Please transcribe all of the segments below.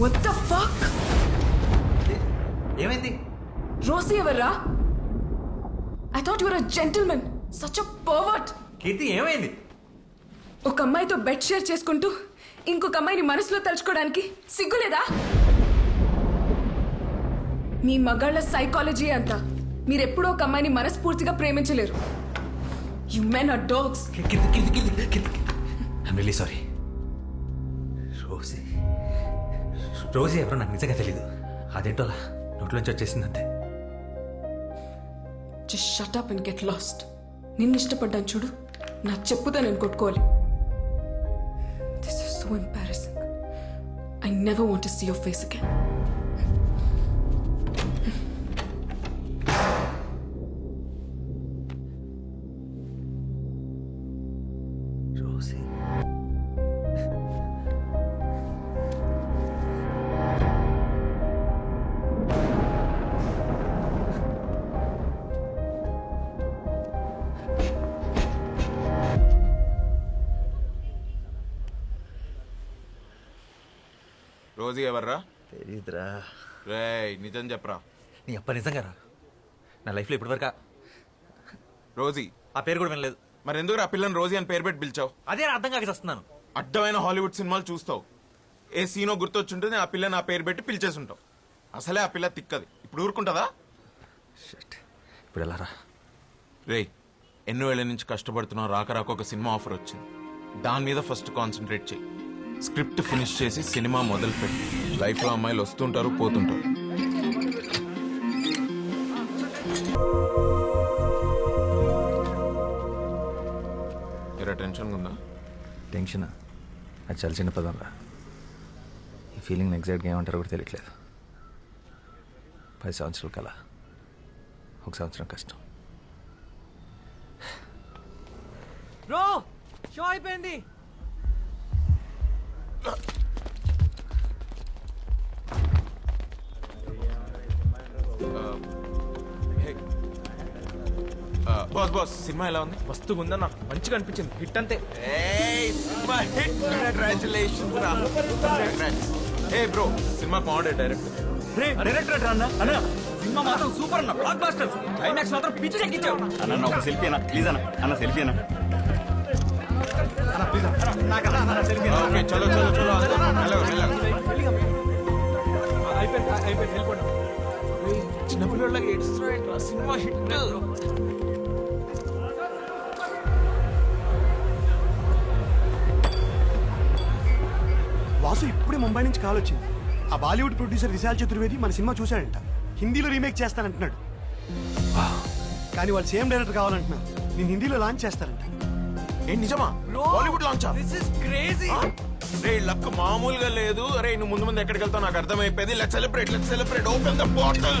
What the fuck? ఏమైంది Rosie ఎవర్రా I thought your a gentlemen such a pervert Keerthi ఏమైంది ఒక అమ్మాయితో బెడ్ షేర్ చేసుకుంటూ ఇంకొక అమ్మాయిని మనసులో తలుచుకోవడానికి సిగ్గులేదా మీ మగాళ్ళ సైకాలజీ అంతా మీరెప్పుడూ ఒక అమ్మాయిని మనస్ఫూర్తిగా ప్రేమించలేరు you men are dogs I'm really sorry రోజు ఎవరో నాకు నిజంగా తెలీదు. అదేంటోలా నోట్లోంచి వచ్చేసింది అంతే. Just shut up and get lost నిన్ను ఇష్టపడ్డాను చూడు. నా చెప్పుతో నేను కొట్టుకోవాలి. This is so embarrassing I never want see your face again రోజు ఎవర్రా? తెలీదురా. రేయ్ నిజం చెప్పరా? నీ అప్ప నిజంగా రా నా లైఫ్లో ఇప్పటివరకు రోజీ. ఆ పేరు కూడా వినలేదు. మరి ఎందుకు ఆ పిల్లని రోజీ అని పేరు పెట్టి పిలిచావు? అదే నా అర్థం కాక చేస్తున్నాను. అడ్డమైన హాలీవుడ్ సినిమాలు చూస్తావు. ఏ సీనో గుర్తొచ్చుంటుంది ఆ పిల్లని ఆ పేరు పెట్టి పిలిచేసి ఉంటావు అసలే ఆ పిల్ల తిక్కది. ఇప్పుడు ఊరుకుంటుందా? ఇప్పుడు ఎలా రా? ఎన్నో ఏళ్ళ నుంచి కష్టపడుతున్నావు రాక రాక ఒక సినిమా ఆఫర్ వచ్చింది. దాని మీద ఫస్ట్ కాన్సన్ట్రేట్ చేయి స్క్రిప్ట్ ఫినిష్ చేసి సినిమా మొదలు పెట్టి లైఫ్లో అమ్మాయిలు వస్తుంటారు పోతుంటారు. ఇరా టెన్షన్ ఉందా? టెన్షన్? అది చాలా చిన్న పదం రా. ఈ ఫీలింగ్ ఎగ్జాక్ట్గా ఏమంటారో కూడా తెలియట్లేదు. పది సంవత్సరాల కల ఒక సంవత్సరం కష్టం. బ్రో షో అయిపోయింది. బాస్ బాస్ సినిమా ఎలా ఉంది? మస్తు ఉందన్న మంచిగా అనిపించింది. హిట్ అంతే. ఏయ్ సినిమా హిట్. కంగ్రాచులేషన్స్ రా. ఏ బ్రో సినిమా బాగుండే డైరెక్టర్ డైరెక్టర్ అన్న అన్న సినిమా మాత్రం సూపర్ అన్న. బ్లాక్ బాస్టర్ క్లైమాక్స్ మాత్రం పిచ్చి ఎక్కించావు అన్న ఒక సెల్ఫీ అన్న. ప్లీజ్ అన్న. అన్న సెల్ఫీ అన్న. ఓకే చలో చలో చలో మెల్లగా మెల్లగా. అయిపోయింది అయిపోయింది వెళ్ళిపోండి చిన్నపిల్లలకి ఏడుస్తున్నాడు సినిమా హిట్ వాసు ఇప్పుడే ముంబై నుంచి కాల్ వచ్చింది. ఆ బాలీవుడ్ ప్రొడ్యూసర్ విశాల్ చతుర్వేది మన సినిమా చూశాడంట. హిందీలో రీమేక్ చేస్తానంటున్నాడు. కానీ వాళ్ళు సేమ్ డైరెక్టర్ కావాలంటున్నారు. నేను హిందీలో లాంచ్ చేస్తారంట. ఏ నిజమా? బాలీవుడ్ లాంచా దిస్ ఇస్ క్రేజీ రే లక్ మామూలుగా లేదు. అరే నువ్వు ముందు ముందు ఎక్కడికి వెళ్తావు నాకు అర్థమైపోయింది. Let celebrate let celebrate open the bottle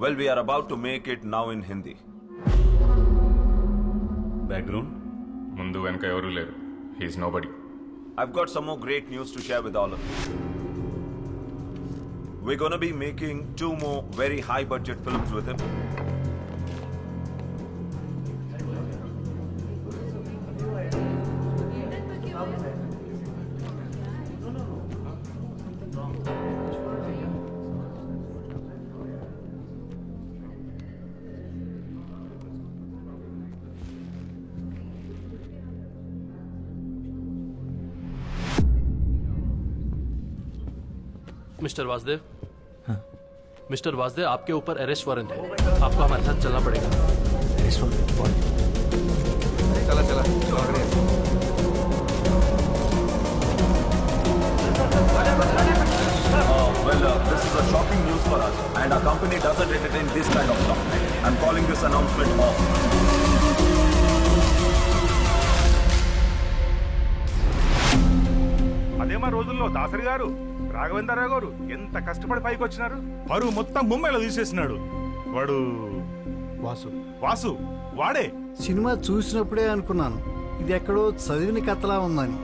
Well, we are about to make it now in Hindi. Background ముందు వెనక ఎవరు లేరు హీస్ నో బడి I've got some more great news to share with all of you. We're gonna be making two more very high budget films with him. Mister Vasudev mister Vasudev आपके ऊपर arrest warrant है आपको हमारे साथ चलना पड़ेगा చలా చలా Uh, well, uh, this is a shocking news for us, and our company doesn't entertain this kind of stuff. I'm calling this announcement off. అదే మా రోజుల్లో దాసరి గారు రాఘవేంద్రరావు గారు ఎంత కష్టపడి పైకి వచ్చినారు? పరువు మొత్తం ముంబైలో తీసేసినాడు. వాడు వాసు. వాసు వాడే. సినిమా చూసినప్పుడే అనుకున్నాను. ఇది ఎక్కడో చదివిన కథలా ఉందని.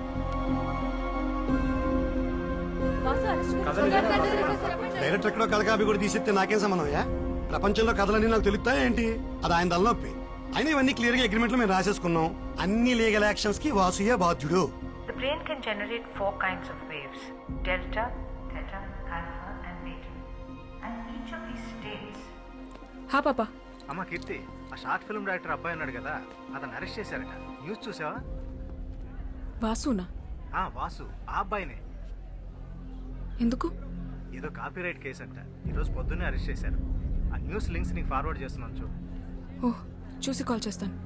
డైరెక్టర్ ఎక్కడో కథ కాపీ కూడా తీసిస్తే నాకేం సంబంధమయ్యా ప్రపంచంలో కథలన్నీ నాకు తెలుస్తాయా ఏంటి? అది ఆయన తలనొప్పి అయినా ఇవన్నీ క్లియర్గా అగ్రిమెంట్లో మేము రాసేసుకున్నాం. అన్ని లీగల్ యాక్షన్స్కి వాసుయే బాధ్యుడు. The brain can generate four kinds of waves. Delta, theta, alpha, and beta. And each of these states హా పాపా. అమ్మ కీర్తి ఆ షార్ట్ ఫిల్మ్ డైరెక్టర్ అబ్బాయి ఉన్నాడు కదా అతను అరెస్ట్ చేశారట. న్యూస్ చూసావా? వాసునా? ఆ వాసు ఆ అబ్బాయినే. ఎందుకు? ఏదో కాపీరైట్ కేసు అంట. ఈరోజు పొద్దున్నే అరెస్ట్ చేశారు. ఆ న్యూస్ లింక్స్ నీకు ఫార్వర్డ్ చేస్తున్నాను చూడు. ఓహ్ చూసి కాల్ చేస్తాను.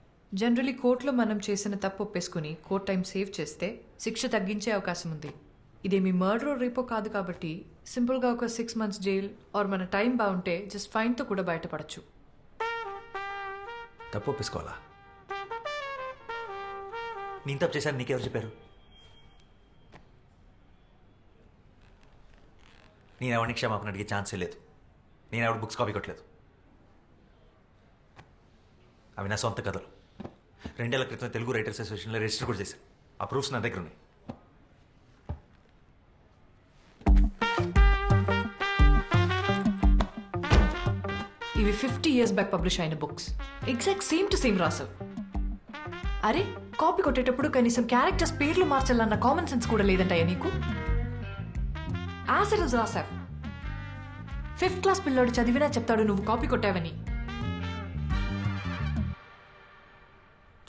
generally కోర్టులో మనం చేసిన తప్పు ఒప్పేసుకుని కోర్ట్ టైం సేవ్ చేస్తే శిక్ష తగ్గించే అవకాశం ఉంది. ఇదేమి మర్డర్ రేపో కాదు కాబట్టి సింపుల్గా ఒక సిక్స్ మంత్స్ జైల్ ఆర్ మన టైం బాగుంటే జస్ట్ ఫైన్తో కూడా బయటపడచ్చు. తప్పు ఒప్పేసుకోవాలా? నేను తప్పు చేశాను నీకెవరు చెప్పారు? నేను ఎవరిని క్షమాపణ అడిగే ఛాన్సే లేదు. నేను ఎవరు బుక్స్ కాపీ కొట్టలేదు. అవి నా సొంత కథలు. రెండేళ్ళ క్రితం తెలుగు రైటర్స్ అసోసియేషన్లో రిజిస్టర్ కూడా చేశారు ఆ ప్రూఫ్స్ నా దగ్గర ఉన్నాయి. ఇవి ఫిఫ్టీ ఇయర్స్ బ్యాక్ పబ్లిష్ అయిన books. Exact same to same రాసావు. అరే కాపీ కొట్టేటప్పుడు కనీసం క్యారెక్టర్స్ పేర్లు మార్చాలన్న కామన్ సెన్స్ కూడా లేదంటాయా నీకు? ఆసరస్ రాసావు. ఫిఫ్త్ క్లాస్ పిల్లోడు చదివినా చెప్తాడు నువ్వు కాపీ కొట్టావని.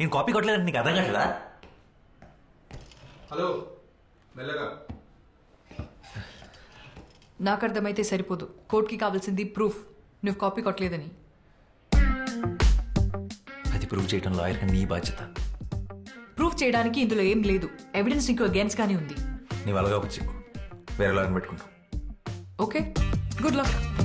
నేను కాపీ కొట్టలేదంటే నీకు అర్థం కావట్లేదా? హలో మెల్లగా. నాకు అర్థమైతే సరిపోదు. కోర్టుకి కావాల్సింది ప్రూఫ్. నువ్వు కాపీ కొట్టలేదని. అది ప్రూవ్ చేయడం లాయర్ నీ బాధ్యత. ప్రూఫ్ చేయడానికి ఇందులో ఏం లేదు. ఎవిడెన్స్ నీకు అగేన్స్ గానే ఉంది. నీవు అలాగా వచ్చి వేరే లాయర్ని పెట్టుకుంటావు ఓకే? Good luck.